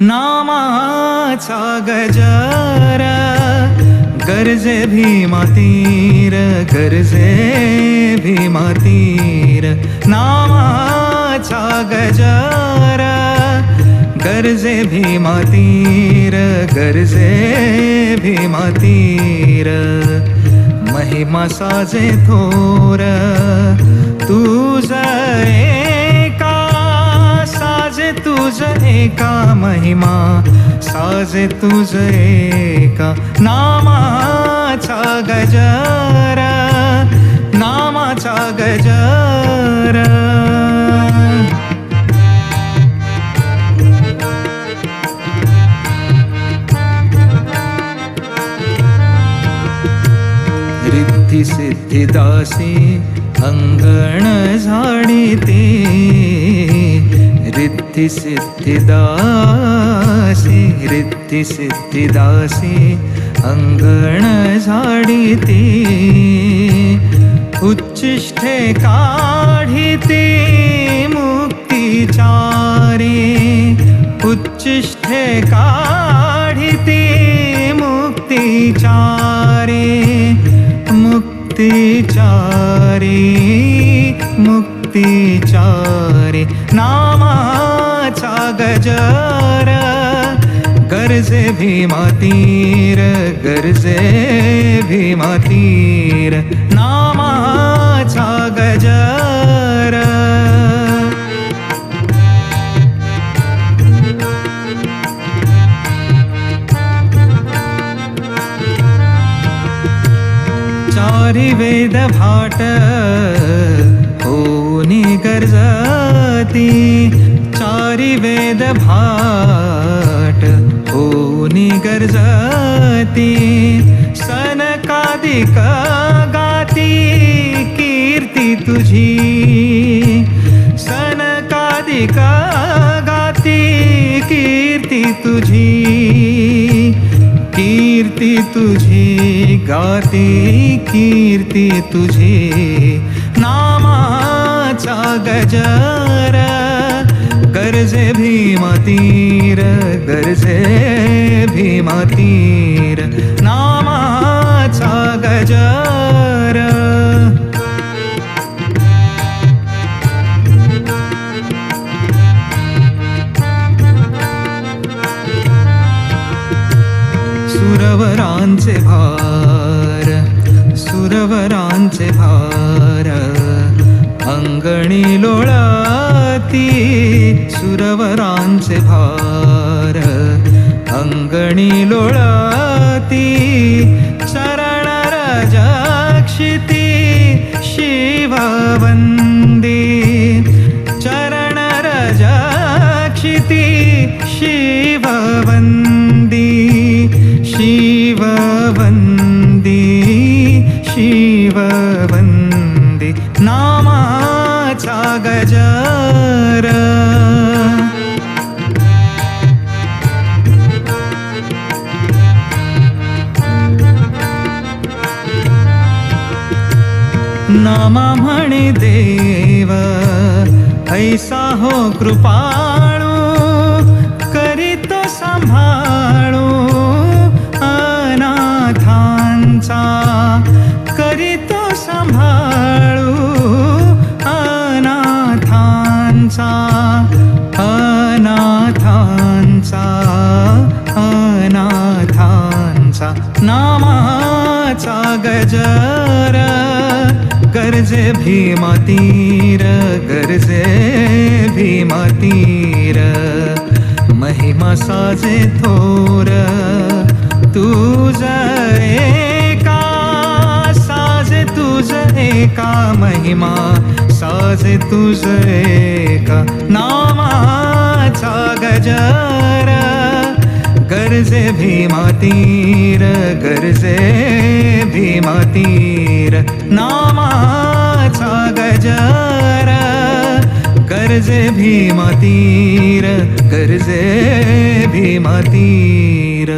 नामाचा गजर गरजे भीमातीर गरजे भीमातीर नामाचा गजर गरजे भीमातीर गरजे भीमातीर महिमा साजे थोर तू एका तुझ महिमा? साजे तुझे का नामाचा गजर नामाचा गजर. रिद्धी सिद्धिदासी अंगण झाडीते रिद्धी सिद्धिदासि रीति सिद्धिदासि अङ्गणसाडिति उच्चिष्ठे काढीति मुक्ति चारे उच्चिष्ठे काढीति मुक्ति चारे ना गजर गरजे भीमातीर गरजे भीमातीर नामाचा गजर। चारी वेद भाट होनी गर्जती वेद भाट होनी सन सनकादिक गाती कीर्ती तुझी. सनकादिक गाती कीर्ती तुझी. कीर्ती तुझी गाती कीर्ती तुझी. नामाचा गजर गरजे भीमातीर गरजे भीमातीर नामाचा गजर. सुरवरांचे भार सुरवरांचे भार. अंगणी लोळाती सुरवरांचे भार. अंगणी लोळाती चरण राजाक्षिती शिवावंदी. चरण राजाक्षिती शिवावंदी. शिववंदी शिवा नामा म्हणे देव ऐसा हो कृपाळू करीतो सांभाळू अनाथांचा करीतो सांभाळू अनाथांचा अनाथांचा अनाथांचा नामाचा गजर गरजे भीमातीर गरजे भीमातीर महिमा साजे थोर तुझ एका साजे तुझ एका। महिमा साजे तुझ एका नामाचा गजर। गरजे भीमातीर गरजे भीमातीर नामाचा गजर गरजे भीमातीर गरजे भीमातीर